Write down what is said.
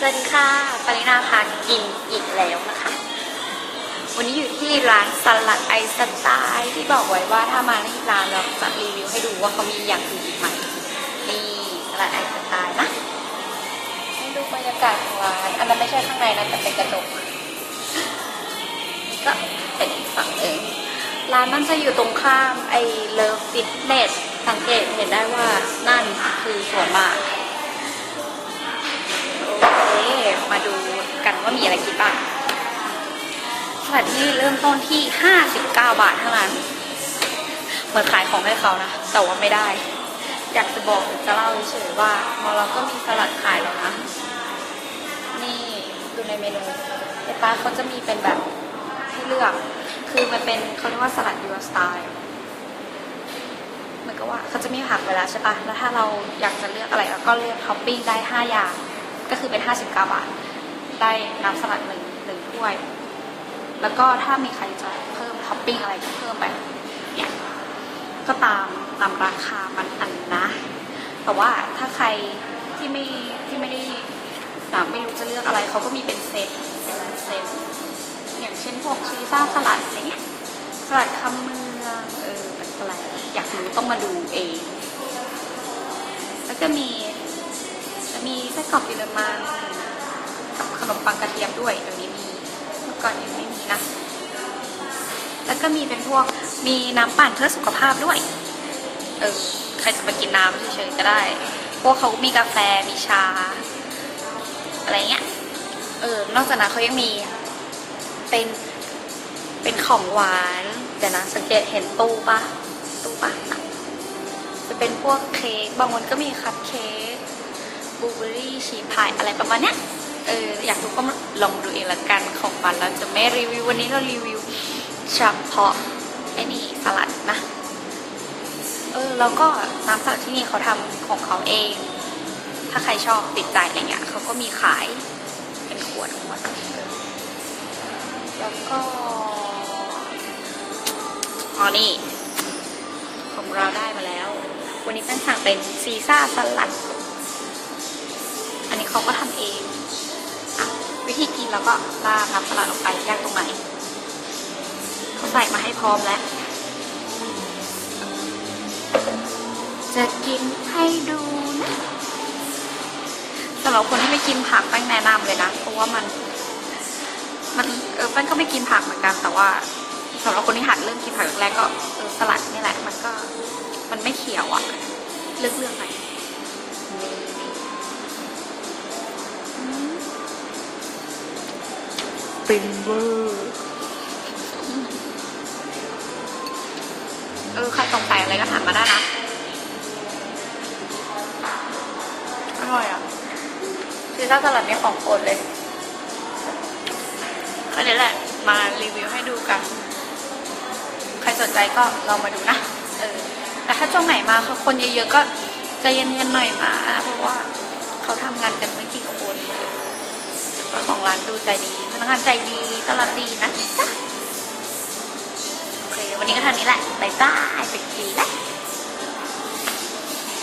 สวัสดีค่ะปรินาพากินอีกแล้วนะคะ วันนี้อยู่ที่ร้านสลัดไอสไตล์ที่บอกไว้ว่าถ้ามาที่ร้านเราจะรีวิวให้ดูว่าเขามีอย่างอื่นอีกไหมนี่สลัดไอสไตล์นะให้ดูบรรยากาศของร้านอันนั้นไม่ใช่ข้างในนะแต่เป็นกระจกนี่ก็เป็นฝั่งเองร้านมันจะอยู่ตรงข้ามไอเลิฟฟิตเนสสังเกตเห็นได้ว่านั่นคือสวนหมาก มาดูกันว่ามีอะไรกินบ้างสลัดที่เริ่มต้นที่ 59 บาทเท่านั้น เหมือนขายของให้เขานะ แต่ว่าไม่ได้ อยากจะบอกจะเล่าเฉยๆว่า มอเราก็มีสลัดขายแล้วนะ นี่ดูในเมนูในป้าเขาจะมีเป็นแบบให้เลือก คือมันเป็นเขาเรียกว่าสลัดยูสไตล์เหมือนกับว่าเขาจะมีผักเวลาใช่ปะแล้วถ้าเราอยากจะเลือกอะไรเราก็เลือกท็อปปิ้งได้ 5 อย่าง ก็คือเป็น 59 บาท ได้น้ำสลัดหนึ่งหนึ่งถ้วย แล้วก็ถ้ามีใครจะเพิ่มท็อปปิ้งอะไรก็เพิ่มไปเนี่ยก็ตามตามราคามันอันนะ แต่ว่าถ้าใครที่ไม่ที่ไม่ได้ไม่รู้จะเลือกอะไรเขาก็มีเป็นเซตเป็นเซตอย่างเช่นพวกซีซ่าสลัดอะไรเงี้ยสลัดคำเมืองเออเป็นอะไรอยากรู้ต้องมาดูเอง แล้วก็มี มีไส้กรอกเยอรมันกับขนมปังกระเทียมด้วยเดี๋ยวนี้มีเมื่อก่อนยังไม่มีนะ แล้วก็มีเป็นพวกมีน้ำปั่นเพื่อสุขภาพด้วย เออใครจะมากินน้ำเฉยๆก็ได้ พวกเขามีกาแฟมีชา อะไรเงี้ย เออนอกจากนั้นเขายังมีเป็นเป็นของหวานเดี๋ยวนะสังเกตเห็นตู้ปะตู้ปะอะจะเป็นพวกเค้กบางวันก็มีคัพเค้ก บลูเบอรี่ชีพายอะไรประมาณเนี้ยเอออยากรู้ก็ลองดูเองละกันของปันเราจะไม่รีวิววันนี้เรารีวิวเฉพาะไอ้นี่สลัดนะเออแล้วก็น้ำสลัดที่นี่เขาทำของเขาเอง ถ้าใครชอบติดใจอะไรเงี้ยเขาก็มีขายเป็นขวดขวดแล้วก็อ๋อนี่ ของเราได้มาแล้ว วันนี้เป็นสั่งเป็นซีซ่าสลัด เขาก็ทำเองอะวิธีกินแล้วก็ราดน้ำสลัดลงไปยากตรงไหนเขาใส่มาให้พร้อมแล้ว จะกินให้ดูนะสำหรับคนที่ไม่กินผักแป้งแนะนำเลยนะเพราะว่ามัน มันเออแป้งก็ไม่กินผักเหมือนกันแต่ว่าสำหรับคนที่หัดเริ่มกินผักแรกก็สลัดนี่แหละ มันก็มันไม่เขียวอะ่ะเลือกเลือกๆหน่ ฟินเวอร์เออใครสงสัยอะไรก็ถามมาได้นะ อร่อยอะซีซ่าสลัดนี่ของโปรดเลยอันนี้แหละ มารีวิวให้ดูกัน ใครสนใจก็ลองมาดูนะ เออ แต่ถ้าช่วงไหนมาคือคนเยอะๆก็ใจเย็นๆหน่อยมา เพราะว่าเขาทำงานกันไม่กี่คนเจ้าของร้านดูใจดีพนักงานใจดีตลอดดีนะจ๊ะโอเควันนี้ก็เท่านี้แหละบายบายไป็นทีแล้ว